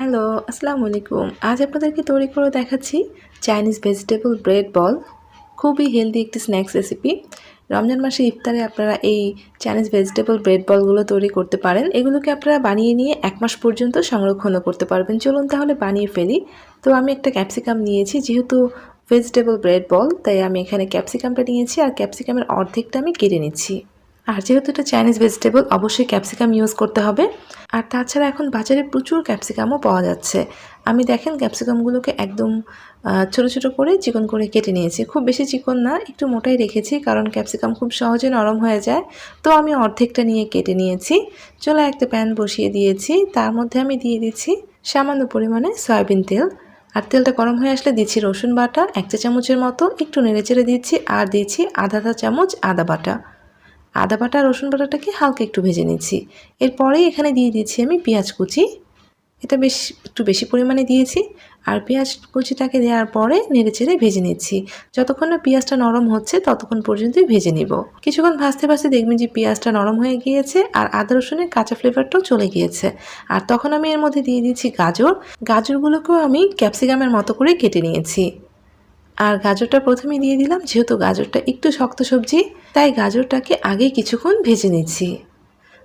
Hello, আসসালামু আলাইকুম। আজ আপনাদেরকে তৈরি করে দেখাচ্ছি চাইনিজ ভেজিটেবল ব্রেড বল খুবই হেলদি একটি স্ন্যাক্স রেসিপি রমজান মাসে ইফতারে আপনারা এই চাইনিজ ভেজিটেবল ব্রেড বলগুলো তৈরি করতে পারেন। এগুলোকে আপনারা বানিয়ে নিয়ে এক মাস পর্যন্ত সংরক্ষণও করতে পারবেন। চলুন তাহলে বানিয়ে ফেলি। তো আমি একটা ক্যাপসিকাম নিয়েছি, যেহেতু ভেজিটেবল ব্রেড বল তাই আমি এখানে ক্যাপসিকামটা নিয়েছি আর ক্যাপসিকামের অর্ধেকটা আমি কেটে নিচ্ছি। আর যেহেতু এটা চাইনিজ ভেজিটেবল অবশ্যই ক্যাপসিকাম ইউজ করতে হবে। আর তাছাড়া এখন বাজারে প্রচুর ক্যাপসিকামও পাওয়া যাচ্ছে। আমি দেখেন ক্যাপসিকামগুলোকে একদম ছোট ছোট করে চিকন করে কেটে নিয়েছি। খুব বেশি চিকন না, একটু মোটাই রেখেছি কারণ ক্যাপসিকাম খুব সহজে নরম হয়ে যায়। তো আমি অর্ধেকটা নিয়ে কেটে নিয়েছি। চলে একটা প্যান বসিয়ে দিয়েছি। তার মধ্যে আমি দিয়ে দিচ্ছি সামান্য পরিমাণে সয়াবিন তেল। আর তেলটা গরম হয়ে আসলে দিচ্ছি রসুন বাটা, এক চা চামচের মতো। একটু নেড়েচেড়ে দিচ্ছি আর দিচ্ছি আধা চা চামচ আদা বাটা। আদা বাটা, রসুন বাটাটাকে হালকা একটু ভেজে নিচ্ছি। এরপরেই এখানে দিয়ে দিয়েছি আমি পেঁয়াজ কুচি। এটা বেশ একটু বেশি পরিমাণে দিয়েছি আর পেঁয়াজ কুচিটাকে দেওয়ার পরে নেড়ে চেড়ে ভেজে নিচ্ছি। যতক্ষণ না পেঁয়াজটা নরম হচ্ছে ততক্ষণ পর্যন্তই ভেজে নিব। কিছুক্ষণ ভাজতে ভাজতে দেখবেন যে পেঁয়াজটা নরম হয়ে গিয়েছে আর আদা, রসুনের কাঁচা ফ্লেভারটাও চলে গিয়েছে। আর তখন আমি এর মধ্যে দিয়ে দিচ্ছি গাজর। গাজরগুলোকেও আমি ক্যাপসিকামের মতো করে কেটে নিয়েছি। আর গাজরটা প্রথমে দিয়ে দিলাম, যেহেতু গাজরটা একটু শক্ত সবজি, তাই গাজরটাকে আগে কিছুক্ষণ ভেজে নিচ্ছি।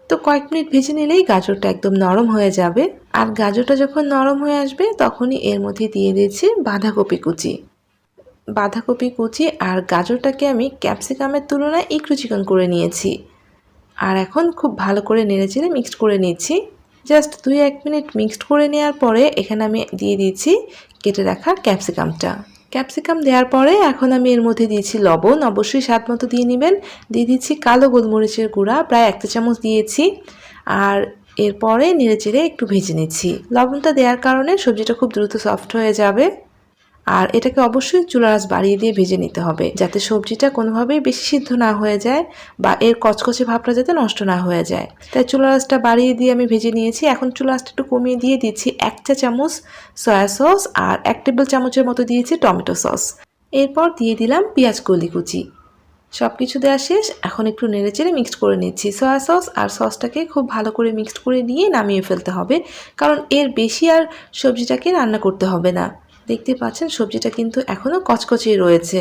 তো কয়েক মিনিট ভেজে নিলেই গাজরটা একদম নরম হয়ে যাবে। আর গাজরটা যখন নরম হয়ে আসবে, তখনই এর মধ্যে দিয়ে দিয়েছি বাঁধাকপি কুচি। বাঁধাকপি কুচি আর গাজরটাকে আমি ক্যাপসিকামের তুলনায় একটু চিকন করে নিয়েছি। আর এখন খুব ভালো করে নেড়েচেড়ে মিক্সড করে নিচ্ছি। জাস্ট দুই এক মিনিট মিক্সড করে নেওয়ার পরে এখানে আমি দিয়ে দিয়েছি কেটে রাখা ক্যাপসিকামটা। ক্যাপসিকাম দেওয়ার পরে এখন আমি এর মধ্যে দিয়েছি লবণ। অবশ্যই স্বাদ মতো দিয়ে নেবেন। দিয়ে দিচ্ছি কালো গোলমরিচের গুঁড়া, প্রায় একটা চামচ দিয়েছি। আর এরপরে নেড়ে চেড়ে একটু ভেজে নিচ্ছি। লবণটা দেওয়ার কারণে সবজিটা খুব দ্রুত সফট হয়ে যাবে। আর এটাকে অবশ্যই চুলা আঁচ বাড়িয়ে দিয়ে ভেজে নিতে হবে যাতে সবজিটা কোনোভাবেই বেশি সিদ্ধ না হয়ে যায় বা এর কচকচে ভাবটা যাতে নষ্ট না হয়ে যায়। তাই চুলা আঁচটা বাড়িয়ে দিয়ে আমি ভেজে নিয়েছি। এখন চুলা আঁচটা একটু কমিয়ে দিয়ে দিচ্ছি এক চা চামচ সয়া সস আর এক টেবিল চামচের মতো দিয়েছি টমেটো সস। এরপর দিয়ে দিলাম পেঁয়াজ কলি কুচি। সব কিছু দেওয়া শেষ। এখন একটু নেড়েচেড়ে মিক্সড করে নিচ্ছি। সয়া সস আর সসটাকে খুব ভালো করে মিক্সড করে নিয়ে নামিয়ে ফেলতে হবে। কারণ এর বেশি আর সবজিটাকে রান্না করতে হবে না। দেখতে পাচ্ছেন সবজিটা কিন্তু এখনও কচকচেই রয়েছে।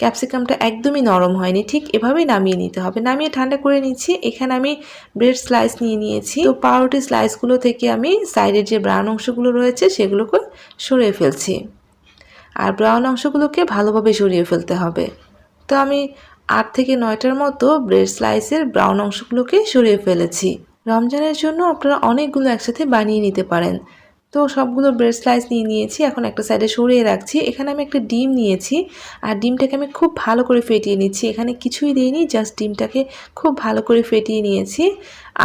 ক্যাপসিকামটা একদমই নরম হয়নি, ঠিক এভাবেই নামিয়ে নিতে হবে। নামিয়ে ঠান্ডা করে নিচ্ছি। এখানে আমি ব্রেড স্লাইস নিয়ে নিয়েছি। তো পাউরুটি স্লাইসগুলো থেকে আমি সাইডের যে ব্রাউন অংশগুলো রয়েছে সেগুলোকে সরিয়ে ফেলছি। আর ব্রাউন অংশগুলোকে ভালোভাবে সরিয়ে ফেলতে হবে। তো আমি আট থেকে নয়টার মতো ব্রেড স্লাইসের ব্রাউন অংশগুলোকে সরিয়ে ফেলেছি। রমজানের জন্য আপনারা অনেকগুলো একসাথে বানিয়ে নিতে পারেন। তো সবগুলো ব্রেড স্লাইস নিয়ে নিয়েছি, এখন একটা সাইডে সরিয়ে রাখছি। এখানে আমি একটা ডিম নিয়েছি, আর ডিমটাকে আমি খুব ভালো করে ফেটিয়ে নিচ্ছি। এখানে কিছুই দিইনি জাস্ট ডিমটাকে খুব ভালো করে ফেটিয়ে নিয়েছি।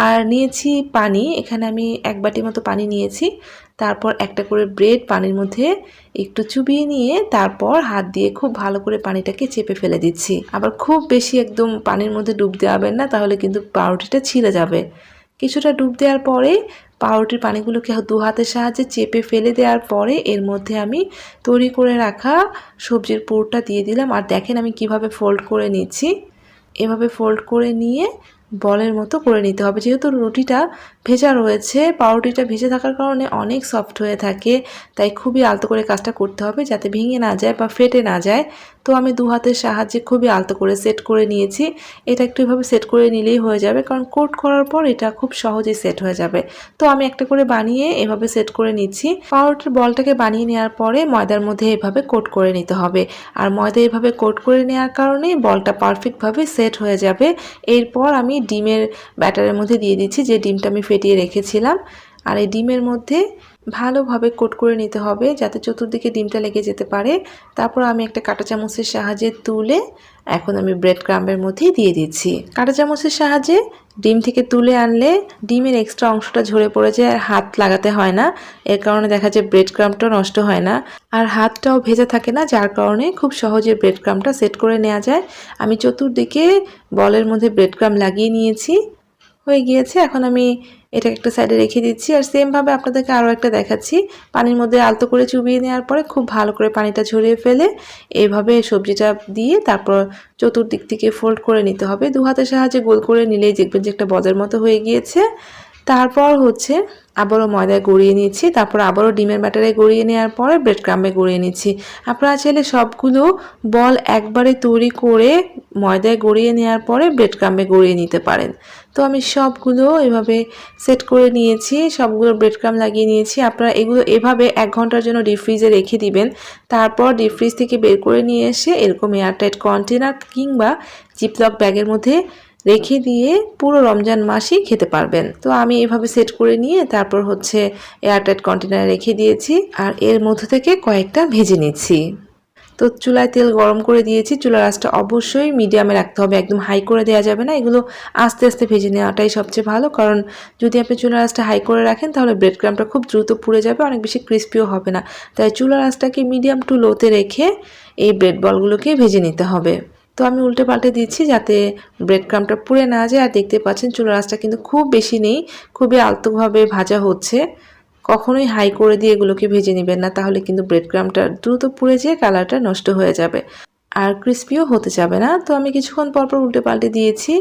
আর নিয়েছি পানি, এখানে আমি এক বাটি মতো পানি নিয়েছি। তারপর একটা করে ব্রেড পানির মধ্যে একটু চুবিয়ে নিয়ে তারপর হাত দিয়ে খুব ভালো করে পানিটাকে চেপে ফেলে দিচ্ছি। আবার খুব বেশি একদম পানির মধ্যে ডুব দেওয়াবেন না, তাহলে কিন্তু পাউরুটিটা ছিঁড়ে যাবে। কিছুটা ডুব দেওয়ার পরে পাউরুটির পানিগুলোকে দু হাতের সাহায্যে চেপে ফেলে দেওয়ার পরে এর মধ্যে আমি তৈরি করে রাখা সবজির পুরটা দিয়ে দিলাম। আর দেখেন আমি কীভাবে ফোল্ড করে নিচ্ছি। এভাবে ফোল্ড করে নিয়ে বলের মতো করে নিতে হবে। যেহেতু রুটিটা ভেজা রয়েছে, পাউরুটিটা ভেজে থাকার কারণে অনেক সফট হয়ে থাকে, তাই খুবই আলতো করে কাজটা করতে হবে যাতে ভেঙে না যায় বা ফেটে না যায়। তো আমি দু হাতের সাহায্যে খুবই আলতো করে সেট করে নিয়েছি। এটা একটু এভাবে সেট করে নিলেই হয়ে যাবে, কারণ কোট করার পর এটা খুব সহজেই সেট হয়ে যাবে। তো আমি একটা করে বানিয়ে এভাবে সেট করে নিচ্ছি। পাউরুটির বলটাকে বানিয়ে নেওয়ার পরে ময়দার মধ্যে এভাবে কোট করে নিতে হবে। আর ময়দা এভাবে কোট করে নেওয়ার কারণে বলটা পারফেক্টভাবে সেট হয়ে যাবে। এরপর আমি ডিমের ব্যাটারের মধ্যে দিয়ে দিচ্ছি যে ডিমটা আমি ফেটিয়ে রেখেছিলাম। আর এই ডিমের মধ্যে ভালোভাবে কোট করে নিতে হবে যাতে চতুর্দিকে ডিমটা লেগে যেতে পারে। তারপর আমি একটা কাঁটা চামচের সাহায্যে তুলে এখন আমি ব্রেড ক্রাম্বের মধ্যেই দিয়ে দিচ্ছি। কাঁটা চামচের সাহায্যে ডিম থেকে তুলে আনলে ডিমের এক্সট্রা অংশটা ঝরে পড়ে যায় আর হাত লাগাতে হয় না। এর কারণে দেখা যায় ব্রেড ক্রামটাও নষ্ট হয় না। আর হাতটাও ভেজা থাকে না, যার কারণে খুব সহজে ব্রেড ক্রামটা সেট করে নেওয়া যায়। আমি চতুর্দিকে বলের মধ্যে ব্রেড ক্রাম লাগিয়ে নিয়েছি। হয়ে গিয়েছে, এখন আমি এটা একটা সাইডে রেখে দিচ্ছি। আর সেমভাবে আপনাদেরকে আরও একটা দেখাচ্ছি। পানির মধ্যে আলতো করে চুবিয়ে নেওয়ার পরে খুব ভালো করে পানিটা ঝরিয়ে ফেলে এইভাবে সবজিটা দিয়ে তারপর চতুর্দিক থেকে ফোল্ড করে নিতে হবে। দু হাতের সাহায্যে গোল করে নিলেই দেখবেন যে একটা বজার মতো হয়ে গিয়েছে। তারপর হচ্ছে আবারও ময়দায় গড়িয়ে নিচ্ছি, তারপর আবারও ডিমের ব্যাটারে গড়িয়ে নেওয়ার পরে ব্রেড ক্রাম্বে গড়িয়ে নিচ্ছি। আপনারা চাইলে সবগুলো বল একবারে তৈরি করে ময়দায় গড়িয়ে নেওয়ার পরে ব্রেড ক্রাম্বে গড়িয়ে নিতে পারেন। তো আমি সবগুলো এভাবে সেট করে নিয়েছি, সবগুলো ব্রেড ক্রাম লাগিয়ে নিয়েছি। আপনারা এগুলো এভাবে এক ঘণ্টার জন্য ডিপ ফ্রিজে রেখে দিবেন। তারপর ডিপ ফ্রিজ থেকে বের করে নিয়ে এসে এরকম এয়ারটাইট কন্টেনার কিংবা জিপলক ব্যাগের মধ্যে রেখে দিয়ে পুরো রমজান মাসই খেতে পারবেন। তো আমি এভাবে সেট করে নিয়ে তারপর হচ্ছে এয়ারটাইট কন্টেনারে রেখে দিয়েছি আর এর মধ্যে থেকে কয়েকটা ভেজে নিচ্ছি। তো চুলায় তেল গরম করে দিয়েছি। চুলার আঁচটা অবশ্যই মিডিয়ামে রাখতে হবে। একদম হাই করে দেওয়া যাবে না। এগুলো আস্তে আস্তে ভেজে নেওয়াটাই সবচেয়ে ভালো। কারণ যদি আপনি চুলার আঁচটা হাই করে রাখেন, তাহলে ব্রেড ক্রামটা খুব দ্রুত পুড়ে যাবে। অনেক বেশি ক্রিস্পিও হবে না। তাই চুলার আঁচটাকে মিডিয়াম টু লোতে রেখে এই ব্রেড বলগুলোকে ভেজে নিতে হবে। তো আমি উল্টে পাল্টে দিচ্ছি যাতে ব্রেড ক্রামটা পুড়ে না যায়। আর দেখতে পাচ্ছেন চুলার আঁচটা কিন্তু খুব বেশি নেই, খুবই আলতোভাবে ভাজা হচ্ছে। কখনোই হাই করে দিয়ে এগুলোকে ভেজে নেবেন না, তাহলে কিন্তু ব্রেড ক্রামটা দ্রুত পুড়ে যেয়ে কালারটা নষ্ট হয়ে যাবে। আর ক্রিস্পিও হতে যাবে না। তো আমি কিছুক্ষণ পরপর উল্টে পাল্টে দিয়েছি।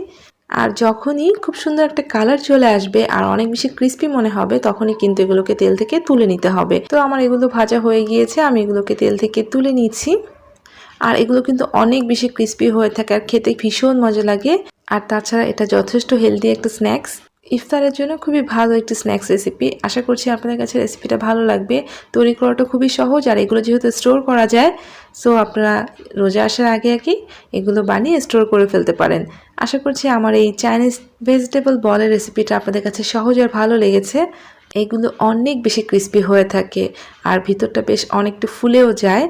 আর যখনই খুব সুন্দর একটা কালার চলে আসবে, আর অনেক বেশি ক্রিস্পি মনে হবে, তখনই কিন্তু এগুলোকে তেল থেকে তুলে নিতে হবে। তো আমার এগুলো ভাজা হয়ে গিয়েছে, আমি এগুলোকে তেল থেকে তুলে নিচ্ছি। আর এগুলো কিন্তু অনেক বেশি ক্রিস্পি হয়ে থাকে আর খেতে ভীষণ মজা লাগে। আর তাছাড়া এটা যথেষ্ট হেলদি একটা স্ন্যাক্স ইফতারের জন্য খুবই ভালো একটি স্ন্যাক্স রেসিপি আশা করছি আপনাদের কাছে রেসিপিটা ভালো লাগবে। তৈরি করাটা খুবই সহজ আর এগুলো যেহেতু স্টোর করা যায় সো আপনারা রোজা আসার আগে আগে এগুলো বানিয়ে স্টোর করে ফেলতে পারেন। আশা করছি আমার এই চাইনিজ ভেজিটেবল বলের রেসিপিটা আপনাদের কাছে সহজ আর ভালো লেগেছে। এগুলো অনেক বেশি ক্রিস্পি হয়ে থাকে আর ভিতরটা বেশ অনেকটা ফুলেও যায়।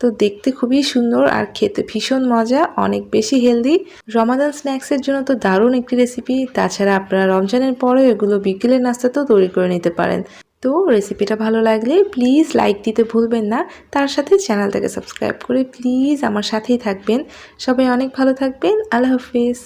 তো দেখতে খুবই সুন্দর আর খেতে ভীষণ মজা, অনেক বেশি হেলদি রমাদান স্ন্যাক্সের জন্য তো দারুণ একটি রেসিপি তাছাড়া আপনারা রমজানের পরে এগুলো বিকেলের নাস্তাতেও তৈরি করে নিতে পারেন। তো রেসিপিটা ভালো লাগলে প্লিজ লাইক দিতে ভুলবেন না। তার সাথে চ্যানেলটাকে সাবস্ক্রাইব করে প্লিজ আমার সাথেই থাকবেন। সবাই অনেক ভালো থাকবেন। আল্লাহ হাফিজ।